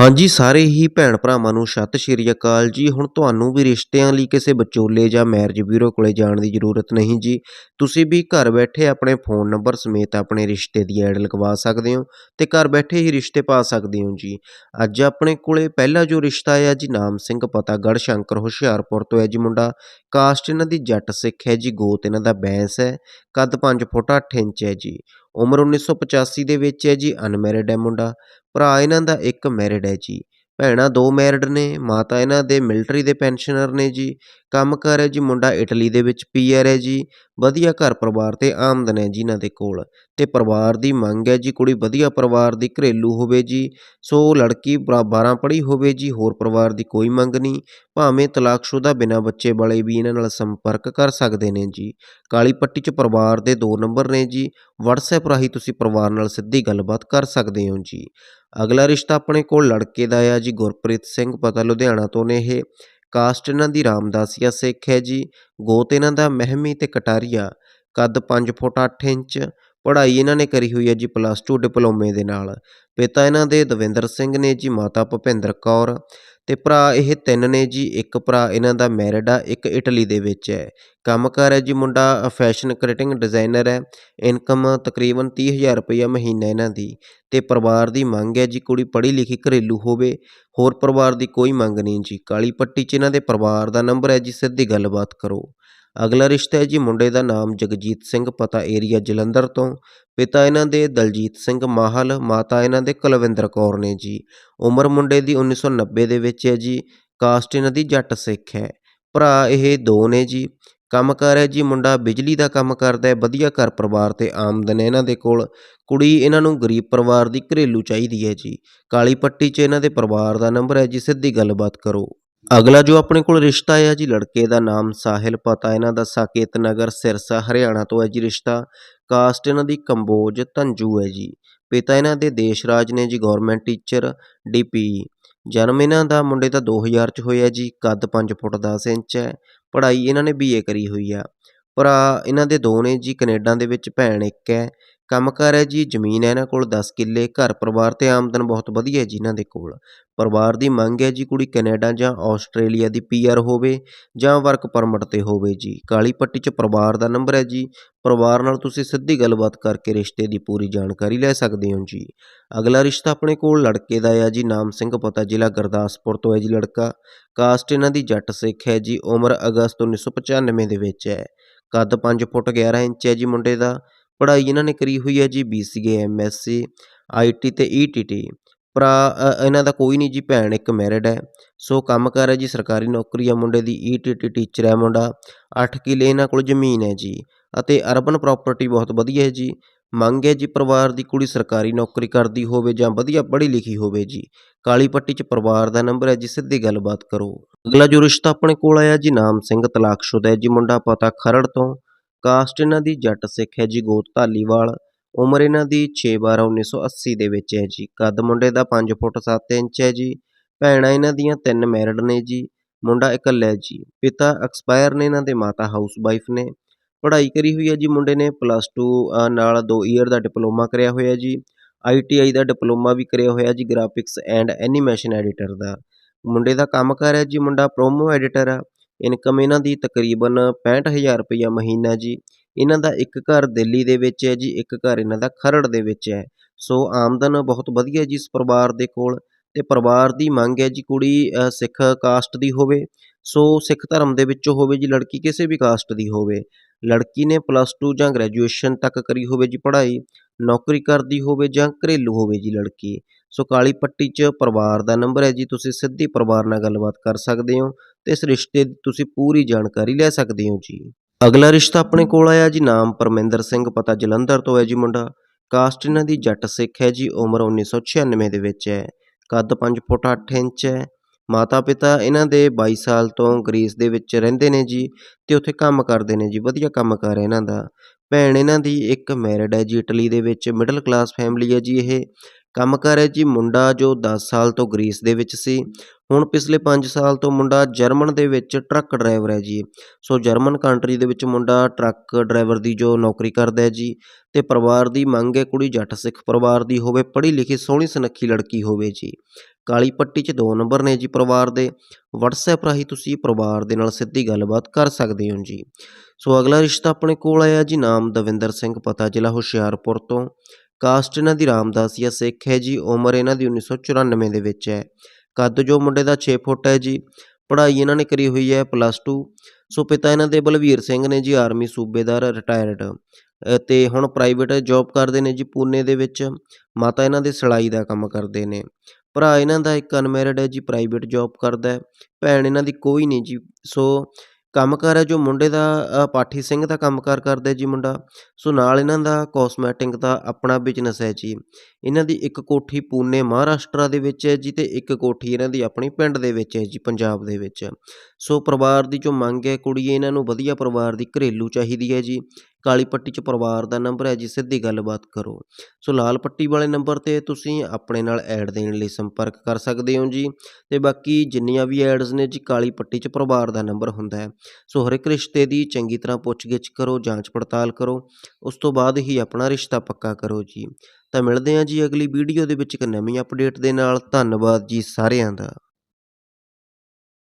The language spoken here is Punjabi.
ਹਾਂਜੀ, ਸਾਰੇ ਹੀ ਭੈਣ ਭਰਾਵਾਂ ਨੂੰ ਸਤਿ ਸ਼੍ਰੀ ਅਕਾਲ ਜੀ। ਹੁਣ ਤੁਹਾਨੂੰ ਵੀ ਰਿਸ਼ਤਿਆਂ ਲਈ ਕਿਸੇ ਵਿਚੋਲੇ ਜਾਂ ਮੈਰਿਜ ਬਿਊਰੋ ਕੋਲੇ ਜਾਣ ਦੀ ਜ਼ਰੂਰਤ ਨਹੀਂ ਜੀ। ਤੁਸੀਂ ਵੀ ਘਰ ਬੈਠੇ ਆਪਣੇ ਫੋਨ ਨੰਬਰ ਸਮੇਤ ਆਪਣੇ ਰਿਸ਼ਤੇ ਦੀ ਐਡ ਲਗਵਾ ਸਕਦੇ ਹੋ ਤੇ ਘਰ ਬੈਠੇ ਹੀ ਰਿਸ਼ਤੇ ਪਾ ਸਕਦੇ ਹੋ ਜੀ। ਅੱਜ ਆਪਣੇ ਕੋਲੇ ਪਹਿਲਾ ਜੋ ਰਿਸ਼ਤਾ ਹੈ ਜੀ, ਨਾਮ ਸਿੰਘ ਪਤਾ ਗੜ ਸ਼ੰਕਰ ਹੁਸ਼ਿਆਰਪੁਰ ਤੋਂ ਹੈ ਜੀ ਮੁੰਡਾ। ਕਾਸਟ ਇਹਨਾਂ ਦੀ ਜੱਟ ਸਿੱਖ ਹੈ ਜੀ, ਗੋਤ ਇਹਨਾਂ ਦਾ ਬੈਂਸ ਹੈ, ਕੱਦ 5 ਫੁੱਟ 8 ਇੰਚ ਹੈ ਜੀ। ਉਮਰ 1985 ਦੇ ਵਿੱਚ ਹੈ ਜੀ ਅਨਮੈਰਿਡ ਹੈ ਮੁੰਡਾ। ਭਰਾ ਇਹਨਾਂ ਦਾ ਇੱਕ ਮੈਰਿਡ ਹੈ ਜੀ। ਭੈਣਾਂ ਦੋ ਮੈਰਿਡ ਨੇ, ਮਾਤਾ ਇਹਨਾਂ ਦੇ ਮਿਲਟਰੀ ਦੇ ਪੈਨਸ਼ਨਰ ਨੇ ਜੀ। ਕੰਮ ਕਰ ਹੈ ਜੀ, ਮੁੰਡਾ ਇਟਲੀ ਦੇ ਵਿੱਚ ਪੀਆਰ ਹੈ ਜੀ, ਵਧੀਆ ਘਰ ਪਰਿਵਾਰ ਤੇ ਆਮਦਨ ਹੈ ਜੀ ਇਹਨਾਂ ਦੇ ਕੋਲ ਤੇ ਪਰਿਵਾਰ ਦੀ ਮੰਗ ਹੈ ਜੀ, ਕੁੜੀ ਵਧੀਆ ਪਰਿਵਾਰ ਦੀ ਘਰੇਲੂ ਹੋਵੇ ਜੀ, ਸੋ ਲੜਕੀ 12 ਪੜ੍ਹੀ ਹੋਵੇ ਜੀ, ਹੋਰ ਪਰਿਵਾਰ ਦੀ ਕੋਈ ਮੰਗ ਨਹੀਂ, ਭਾਵੇਂ ਤਲਾਕਸ਼ੁਦਾ ਬਿਨਾਂ ਬੱਚੇ ਵਾਲੇ ਵੀ ਇਹਨਾਂ ਨਾਲ ਸੰਪਰਕ ਕਰ ਸਕਦੇ ਨੇ ਜੀ। ਕਾਲੀ ਪੱਟੀ 'ਚ ਪਰਿਵਾਰ ਦੇ ਦੋ ਨੰਬਰ ਨੇ ਜੀ, WhatsApp ਰਾਹੀਂ ਤੁਸੀਂ ਪਰਿਵਾਰ ਨਾਲ ਸਿੱਧੀ ਗੱਲਬਾਤ ਕਰ ਸਕਦੇ ਹੋ ਜੀ। ਅਗਲਾ ਰਿਸ਼ਤਾ ਆਪਣੇ ਕੋਲ ਲੜਕੇ ਦਾ ਆ ਜੀ, ਗੁਰਪ੍ਰੀਤ ਸਿੰਘ, ਪਤਾ ਲੁਧਿਆਣਾ ਤੋਂ ਨੇ ਇਹ। ਕਾਸਟ ਇਹਨਾਂ ਦੀ ਰਾਮਦਾਸੀਆ ਸਿੱਖ ਹੈ ਜੀ। ਗੋਤ ਇਹਨਾਂ ਦਾ ਮਹਿਮੀ ਤੇ ਕਟਾਰੀਆ। ਕੱਦ 5 ਫੁੱਟ 8 ਇੰਚ ਪੜ੍ਹਾਈ ਇਹਨਾਂ ਨੇ ਕਰੀ ਹੋਈ ਹੈ ਜੀ ਪਲੱਸ 2 ਡਿਪਲੋਮੇ ਦੇ ਨਾਲ। ਪਿਤਾ ਇਹਨਾਂ ਦੇ ਦਵਿੰਦਰ ਸਿੰਘ ਨੇ ਜੀ, ਮਾਤਾ ਭੁਪਿੰਦਰ ਕੌਰ ਤੇ ਭਰਾ ਇਹ ਤਿੰਨ ਨੇ ਜੀ, ਇੱਕ ਭਰਾ ਇਹਨਾਂ ਦਾ ਮੈਰਿਡ ਆ, ਇੱਕ ਇਟਲੀ ਦੇ ਵਿੱਚ ਹੈ। ਕੰਮਕਾਰ ਹੈ ਜੀ ਮੁੰਡਾ ਫੈਸ਼ਨ ਕ੍ਰਿਟਿੰਗ ਡਿਜ਼ਾਈਨਰ ਹੈ। ਇਨਕਮ ਤਕਰੀਬਨ 30000 ਰੁਪਈਆ ਮਹੀਨਾ ਇਹਨਾਂ ਦੀ ਤੇ ਪਰਿਵਾਰ ਦੀ ਮੰਗ ਹੈ ਜੀ ਕੁੜੀ ਪੜ੍ਹੀ ਲਿਖੀ ਘਰੇਲੂ ਹੋਵੇ। ਹੋਰ ਪਰਿਵਾਰ ਦੀ ਕੋਈ ਮੰਗ ਨਹੀਂ ਜੀ। ਕਾਲੀ ਪੱਟੀ 'ਚ ਇਹਨਾਂ ਦੇ ਪਰਿਵਾਰ ਦਾ ਨੰਬਰ ਹੈ ਜੀ, ਸਿੱਧੀ ਗੱਲਬਾਤ ਕਰੋ। ਅਗਲਾ ਰਿਸ਼ਤਾ ਹੈ ਜੀ ਮੁੰਡੇ ਦਾ ਨਾਮ ਜਗਜੀਤ ਸਿੰਘ, ਪਤਾ ਏਰੀਆ ਜਲੰਧਰ ਤੋਂ। ਪਿਤਾ ਇਹਨਾਂ ਦੇ ਦਲਜੀਤ ਸਿੰਘ ਮਾਹਲ, ਮਾਤਾ ਇਹਨਾਂ ਦੇ ਕੁਲਵਿੰਦਰ ਕੌਰ ਨੇ ਜੀ। ਉਮਰ ਮੁੰਡੇ ਦੀ 1990 ਦੇ ਵਿੱਚ ਹੈ ਜੀ। ਕਾਸਟ ਇਹਨਾਂ ਦੀ ਜੱਟ ਸਿੱਖ ਹੈ। ਭਰਾ ਇਹ ਦੋ ਨੇ ਜੀ। ਕੰਮ ਕਰ ਹੈ ਜੀ ਮੁੰਡਾ ਬਿਜਲੀ ਦਾ ਕੰਮ ਕਰਦਾ ਹੈ, ਵਧੀਆ ਘਰ ਪਰਿਵਾਰ ਤੇ ਆਮਦਨ ਹੈ ਇਹਨਾਂ ਦੇ ਕੋਲ। ਕੁੜੀ ਇਹਨਾਂ ਨੂੰ ਗਰੀਬ ਪਰਿਵਾਰ ਦੀ ਘਰੇਲੂ ਚਾਹੀਦੀ ਹੈ ਜੀ। ਕਾਲੀ ਪੱਟੀ 'ਚ ਇਹਨਾਂ ਦੇ ਪਰਿਵਾਰ ਦਾ ਨੰਬਰ ਹੈ ਜੀ, ਸਿੱਧੀ ਗੱਲਬਾਤ ਕਰੋ। ਅਗਲਾ ਜੋ ਆਪਣੇ ਕੋਲ ਰਿਸ਼ਤਾ ਹੈ ਜੀ, ਲੜਕੇ ਦਾ ਨਾਮ ਸਾਹਿਲ, ਪਤਾ ਇਹਨਾਂ ਦਾ ਸਾਕੇਤ ਨਗਰ ਸਿਰਸਾ, ਹਰਿਆਣਾ ਤੋਂ ਹੈ ਜੀ ਰਿਸ਼ਤਾ। ਕਾਸਟ ਇਹਨਾਂ ਦੀ ਕੰਬੋਜ ਧੰਜੂ ਹੈ ਜੀ। ਪਿਤਾ ਇਹਨਾਂ ਦੇ ਦੇਸ਼ ਰਾਜ ਨੇ ਜੀ ਗਵਰਨਮੈਂਟ ਟੀਚਰ ਡੀਪੀ ਜਨਮ ਇਹਨਾਂ ਦਾ ਮੁੰਡੇ ਦਾ 2000 ਚ ਹੋਇਆ ਜੀ, ਕੱਦ 5 ਫੁੱਟ 10 ਇੰਚ ਹੈ। ਪੜ੍ਹਾਈ ਇਹਨਾਂ ਨੇ ਬੀਏ ਕਰੀ ਹੋਈ ਆ। ਭਰਾ ਇਹਨਾਂ ਦੇ ਦੋ ਨੇ ਜੀ, ਕੈਨੇਡਾ ਦੇ ਵਿੱਚ ਭੈਣ ਇੱਕ ਹੈ। ਕੰਮਕਾਰ ਹੈ ਜੀ, ਜ਼ਮੀਨ ਹੈ ਇਹਨਾਂ ਕੋਲ 10 ਕਿੱਲੇ, ਘਰ ਪਰਿਵਾਰ ਤੇ ਆਮਦਨ ਬਹੁਤ ਵਧੀਆ ਹੈ ਜੀ ਇਹਨਾਂ ਦੇ ਕੋਲ। ਪਰਿਵਾਰ ਦੀ ਮੰਗ ਹੈ ਜੀ ਕੁੜੀ ਕੈਨੇਡਾ ਜਾਂ ਆਸਟ੍ਰੇਲੀਆ ਦੀ ਪੀਆਰ ਹੋਵੇ ਜਾਂ ਵਰਕ ਪਰਮਿਟ ਤੇ ਹੋਵੇ ਜੀ। ਕਾਲੀ ਪੱਟੀ 'ਚ ਪਰਿਵਾਰ ਦਾ ਨੰਬਰ ਹੈ ਜੀ। ਪਰਿਵਾਰ ਨਾਲ ਤੁਸੀਂ ਸਿੱਧੀ ਗੱਲਬਾਤ ਕਰਕੇ ਰਿਸ਼ਤੇ ਦੀ ਪੂਰੀ ਜਾਣਕਾਰੀ ਲੈ ਸਕਦੇ ਹੋ ਜੀ। ਅਗਲਾ ਰਿਸ਼ਤਾ ਆਪਣੇ ਕੋਲ ਲੜਕੇ ਦਾ ਹੈ ਜੀ, ਨਾਮ ਸਿੰਘ ਪਤਾ, ਜ਼ਿਲ੍ਹਾ ਗੁਰਦਾਸਪੁਰ ਤੋਂ ਹੈ ਜੀ ਲੜਕਾ। ਕਾਸਟ ਇਹਨਾਂ ਦੀ ਜੱਟ ਸਿੱਖ ਹੈ ਜੀ, ਉਮਰ ਅਗਸਤ 1995 ਦੇ ਵਿੱਚ ਹੈ। ਕੱਦ 5 ਫੁੱਟ 11 ਇੰਚ ਹੈ ਜੀ ਮੁੰਡੇ ਦਾ। ਪੜ੍ਹਾਈ ਇਹਨਾਂ ਨੇ ਕਰੀ ਹੋਈ ਹੈ ਜੀ B C A M S C BCA MSc IT ਤੇ ਟੀ ਭਰਾ ਇਹਨਾਂ ਦਾ ਕੋਈ ਨਹੀਂ ਜੀ, ਭੈਣ ਇੱਕ ਮੈਰਿਡ ਹੈ। ਸੋ ਕੰਮ ਕਾਰ ਹੈ ਜੀ, ਸਰਕਾਰੀ ਨੌਕਰੀ ਆ ਮੁੰਡੇ ਦੀ ਈ ਟੀ ਟੀਚਰ ਹੈ ਮੁੰਡਾ। ਅੱਠ ਕਿੱਲੇ ਇਹਨਾਂ ਕੋਲ ਜ਼ਮੀਨ ਹੈ ਜੀ ਅਤੇ ਅਰਬਨ ਪ੍ਰੋਪਰਟੀ ਬਹੁਤ ਵਧੀਆ ਹੈ ਜੀ। ਮੰਗ ਹੈ ਜੀ ਪਰਿਵਾਰ ਦੀ ਕੁੜੀ ਸਰਕਾਰੀ ਨੌਕਰੀ ਕਰਦੀ ਹੋਵੇ ਜਾਂ ਵਧੀਆ ਪੜ੍ਹੀ ਲਿਖੀ ਹੋਵੇ ਜੀ। ਕਾਲੀ ਪੱਟੀ 'ਚ ਪਰਿਵਾਰ ਦਾ ਨੰਬਰ ਹੈ ਜੀ, ਸਿੱਧੀ ਗੱਲਬਾਤ ਕਰੋ। ਅਗਲਾ ਜੋ ਰਿਸ਼ਤਾ ਆਪਣੇ ਕੋਲ ਆਇਆ ਜੀ, ਨਾਮ ਸਿੰਘ ਤਲਾਕਸ਼ੁਦਾ ਹੈ ਜੀ, ਮੁੰਡਾ ਪਤਾ ਖਰੜ ਤੋਂ। ਕਾਸਟ ਇਹਨਾਂ ਦੀ ਜੱਟ ਸਿੱਖ ਹੈ ਜੀ ਗੋਤ ਧਾਲੀਵਾਲ। ਉਮਰ ਇਹਨਾਂ ਦੀ 6 12 1980 ਦੇ ਵਿੱਚ ਹੈ ਜੀ। ਕੱਦ ਮੁੰਡੇ ਦਾ 5 ਫੁੱਟ 7 ਇੰਚ ਹੈ ਜੀ। ਭੈਣਾਂ ਇਹਨਾਂ ਦੀਆਂ ਤਿੰਨ ਮੈਰਿਡ ਨੇ ਜੀ। ਮੁੰਡਾ ਇਕੱਲਾ ਹੈ ਜੀ। ਪਿਤਾ ਐਕਸਪਾਇਰ ਨੇ ਇਹਨਾਂ ਦੇ, ਮਾਤਾ ਹਾਊਸ ਵਾਈਫ ਨੇ। ਪੜ੍ਹਾਈ ਕਰੀ ਹੋਈ ਹੈ ਜੀ ਮੁੰਡੇ ਨੇ। ਪਲੱਸ 2 ਨਾਲ 2 ਇਅਰ ਦਾ ਡਿਪਲੋਮਾ ਕਰਿਆ ਹੋਇਆ ਜੀ। ਆਈਟੀਆਈ ਦਾ ਡਿਪਲੋਮਾ ਵੀ ਕਰਿਆ ਹੋਇਆ ਜੀ ਗ੍ਰਾਫਿਕਸ ਐਂਡ ਐਨੀਮੇਸ਼ਨ ਐਡੀਟਰ ਦਾ। ਮੁੰਡੇ ਦਾ ਕੰਮ ਕਰ ਹੈ ਜੀ। ਮੁੰਡਾ ਪ੍ਰੋਮੋ ਐਡੀਟਰ ਆ ਇਨਕਮ ਇਹਨਾਂ ਦੀ ਤਕਰੀਬਨ 65000 ਰੁਪਈਆ ਮਹੀਨਾ ਜੀ। ਇਹਨਾਂ ਦਾ ਇੱਕ ਘਰ ਦਿੱਲੀ ਦੇ ਵਿੱਚ ਹੈ ਜੀ, ਇੱਕ ਘਰ ਇਹਨਾਂ ਦਾ ਖਰੜ ਦੇ ਵਿੱਚ ਹੈ। ਸੋ ਆਮਦਨ ਬਹੁਤ ਵਧੀਆ ਜੀ ਇਸ ਪਰਿਵਾਰ ਦੇ ਕੋਲ ਤੇ ਪਰਿਵਾਰ ਦੀ ਮੰਗ ਹੈ ਜੀ ਕੁੜੀ ਸਿੱਖ ਕਾਸਟ ਦੀ ਹੋਵੇ। ਸੋ ਸਿੱਖ ਧਰਮ ਦੇ ਵਿੱਚੋਂ ਹੋਵੇ ਜੀ ਲੜਕੀ ਕਿਸੇ ਵੀ ਕਾਸਟ ਦੀ ਹੋਵੇ। ਲੜਕੀ ਨੇ ਪਲੱਸ 2 ਜਾਂ ਗ੍ਰੈਜੂਏਸ਼ਨ ਤੱਕ ਕਰੀ ਹੋਵੇ ਜੀ ਪੜ੍ਹਾਈ, ਨੌਕਰੀ ਕਰਦੀ ਹੋਵੇ ਜਾਂ ਘਰੇਲੂ ਹੋਵੇ ਜੀ ਲੜਕੀ। ਸੋ ਕਾਲੀ ਪੱਟੀ 'ਚ ਪਰਿਵਾਰ ਦਾ ਨੰਬਰ ਹੈ ਜੀ, ਤੁਸੀਂ ਸਿੱਧੀ ਪਰਿਵਾਰ ਨਾਲ ਗੱਲਬਾਤ ਕਰ ਸਕਦੇ ਹੋ। ਤੇ ਇਸ ਰਿਸ਼ਤੇ ਦੀ ਤੁਸੀਂ ਪੂਰੀ ਜਾਣਕਾਰੀ ਲੈ ਸਕਦੇ ਹੋ ਜੀ। ਅਗਲਾ ਰਿਸ਼ਤਾ ਆਪਣੇ ਕੋਲ ਆਇਆ ਜੀ, ਨਾਮ ਪਰਮਿੰਦਰ ਸਿੰਘ, ਪਤਾ ਜਲੰਧਰ ਤੋਂ ਹੈ ਜੀ ਮੁੰਡਾ। ਕਾਸਟ ਇਹਨਾਂ ਦੀ ਜੱਟ ਸਿੱਖ ਹੈ ਜੀ, ਉਮਰ 1996 ਦੇ ਵਿੱਚ ਹੈ। ਕੱਦ 5 ਫੁੱਟ 8 ਇੰਚ ਹੈ। ਮਾਤਾ ਪਿਤਾ ਇਹਨਾਂ ਦੇ 22 ਸਾਲ ਤੋਂ ਗ੍ਰੀਸ ਦੇ ਵਿੱਚ ਰਹਿੰਦੇ ਨੇ ਜੀ ਤੇ ਉੱਥੇ ਕੰਮ ਕਰਦੇ ਨੇ ਜੀ, ਵਧੀਆ ਕੰਮ ਕਰ ਹੈ ਇਹਨਾਂ ਦਾ। ਭੈਣ ਇਹਨਾਂ ਦੀ ਇੱਕ ਮੈਰਿਡ ਹੈ ਜੀ, ਇਟਲੀ ਦੇ ਵਿੱਚ ਮਿਡਲ ਕਲਾਸ ਫੈਮਿਲੀ ਹੈ ਜੀ ਇਹ। ਕੰਮ ਕਰ ਹੈ ਜੀ ਮੁੰਡਾ ਜੋ 10 ਸਾਲ ਤੋਂ ਗ੍ਰੀਸ ਦੇ ਵਿੱਚ ਸੀ। ਹੁਣ ਪਿਛਲੇ 5 ਸਾਲ ਤੋਂ ਮੁੰਡਾ ਜਰਮਨ ਦੇ ਵਿੱਚ ਟਰੱਕ ਡਰਾਈਵਰ ਹੈ ਜੀ। ਸੋ ਜਰਮਨ ਕੰਟਰੀ ਦੇ ਵਿੱਚ ਮੁੰਡਾ ਟਰੱਕ ਡਰਾਈਵਰ ਦੀ ਜੋ ਨੌਕਰੀ ਕਰਦਾ ਹੈ ਜੀ ਤੇ ਪਰਿਵਾਰ ਦੀ ਮੰਗ ਹੈ ਕੁੜੀ ਜੱਟ ਸਿੱਖ ਪਰਿਵਾਰ ਦੀ ਹੋਵੇ, ਪੜ੍ਹੀ ਲਿਖੀ ਸੋਹਣੀ ਸੁਨੱਖੀ ਲੜਕੀ ਹੋਵੇ ਜੀ। ਕਾਲੀ ਪੱਟੀ 'ਚ ਦੋ ਨੰਬਰ ਨੇ ਜੀ ਪਰਿਵਾਰ ਦੇ। WhatsApp ਰਾਹੀਂ ਤੁਸੀਂ ਪਰਿਵਾਰ ਦੇ ਨਾਲ ਸਿੱਧੀ ਗੱਲਬਾਤ ਕਰ ਸਕਦੇ ਹੋ ਜੀ। ਸੋ ਅਗਲਾ ਰਿਸ਼ਤਾ ਆਪਣੇ ਕੋਲ ਆਇਆ ਜੀ, ਨਾਮ ਦਵਿੰਦਰ ਸਿੰਘ, ਪਤਾ ਜ਼ਿਲ੍ਹਾ ਹੁਸ਼ਿਆਰਪੁਰ ਤੋਂ। ਕਾਸਟ ਇਹਨਾਂ ਦੀ ਰਾਮਦਾਸ ਜਾਂ ਸਿੱਖ ਹੈ ਜੀ, ਉਮਰ ਇਹਨਾਂ ਦੀ 1994 ਦੇ ਵਿੱਚ ਹੈ। ਕੱਦ ਜੋ ਮੁੰਡੇ ਦਾ 6 ਫੁੱਟ ਹੈ ਜੀ, ਪੜ੍ਹਾਈ ਇਹਨਾਂ ਨੇ ਕਰੀ ਹੋਈ ਹੈ ਪਲੱਸ 2 ਸੋ ਪਿਤਾ ਇਹਨਾਂ ਦੇ ਬਲਵੀਰ ਸਿੰਘ ਨੇ ਜੀ, ਆਰਮੀ ਸੂਬੇਦਾਰ ਰਿਟਾਇਰਡ ਤੇ ਹੁਣ ਪ੍ਰਾਈਵੇਟ ਜੌਬ ਕਰਦੇ ਨੇ ਜੀ ਪੂਨੇ ਦੇ ਵਿੱਚ, ਮਾਤਾ ਇਹਨਾਂ ਦੇ ਸਿਲਾਈ ਦਾ ਕੰਮ ਕਰਦੇ ਨੇ। ਭਰਾ ਇਹਨਾਂ ਦਾ ਇੱਕ ਅਨਮੈਰਿਡ ਹੈ ਜੀ ਪ੍ਰਾਈਵੇਟ ਜੌਬ ਕਰਦਾ ਹੈ, ਭੈਣ ਇਹਨਾਂ ਦੀ ਕੋਈ ਨਹੀਂ ਜੀ, ਸੋ ਕੰਮਕਾਰ ਹੈ ਜੋ ਮੁੰਡੇ ਦਾ ਪਾਠੀ ਸਿੰਘ ਦਾ ਕੰਮਕਾਰ ਕਰਦਾ ਜੀ ਮੁੰਡਾ, ਸੋ ਨਾਲ ਇਹਨਾਂ ਦਾ ਕਾਸਮੈਟਿਕ ਦਾ ਆਪਣਾ ਬਿਜ਼ਨਸ ਹੈ ਜੀ। ਇਹਨਾਂ ਦੀ ਇੱਕ ਕੋਠੀ ਪੂਨੇ ਮਹਾਰਾਸ਼ਟਰ ਦੇ ਵਿੱਚ ਹੈ ਜੀ ਤੇ ਇੱਕ ਕੋਠੀ ਇਹਨਾਂ ਦੀ ਆਪਣੀ ਪਿੰਡ ਦੇ ਵਿੱਚ ਹੈ ਜੀ, ਪੰਜਾਬ ਦੇ ਵਿੱਚ। ਸੋ ਪਰਿਵਾਰ ਦੀ ਜੋ ਮੰਗ ਹੈ ਕੁੜੀ ਇਹਨਾਂ ਨੂੰ ਵਧੀਆ ਪਰਿਵਾਰ ਦੀ ਘਰੇਲੂ ਚਾਹੀਦੀ ਹੈ ਜੀ। ਕਾਲੀ ਪੱਟੀ 'ਚ ਪਰਿਵਾਰ ਦਾ ਨੰਬਰ ਹੈ ਜੀ, ਸਿੱਧੀ ਗੱਲਬਾਤ ਕਰੋ। ਸੋ ਲਾਲ ਪੱਟੀ ਵਾਲੇ ਨੰਬਰ ਤੇ ਤੁਸੀਂ ਆਪਣੇ ਨਾਲ ਐਡ ਦੇਣ ਲਈ ਸੰਪਰਕ ਕਰ ਸਕਦੇ ਹੋ ਜੀ। ਤੇ ਬਾਕੀ ਜਿੰਨੀਆਂ ਵੀ ਐਡਸ ਨੇ ਜੀ, ਕਾਲੀ ਪੱਟੀ 'ਚ ਪਰਿਵਾਰ ਦਾ ਨੰਬਰ ਹੁੰਦਾ ਹੈ। ਸੋ ਹਰ ਇੱਕ ਰਿਸ਼ਤੇ ਦੀ ਚੰਗੀ ਤਰ੍ਹਾਂ ਪੁੱਛਗਿੱਛ ਕਰੋ, ਜਾਂਚ ਪੜਤਾਲ ਕਰੋ। ਉਸ ਤੋਂ ਬਾਅਦ ਹੀ ਆਪਣਾ ਰਿਸ਼ਤਾ ਪੱਕਾ ਕਰੋ ਜੀ। ਤਾਂ ਮਿਲਦੇ ਹਾਂ ਜੀ ਅਗਲੀ ਵੀਡੀਓ ਦੇ ਵਿੱਚ ਇੱਕ ਨਵੀਂ ਅਪਡੇਟ ਦੇ ਨਾਲ। ਧੰਨਵਾਦ ਜੀ ਸਾਰਿਆਂ ਦਾ।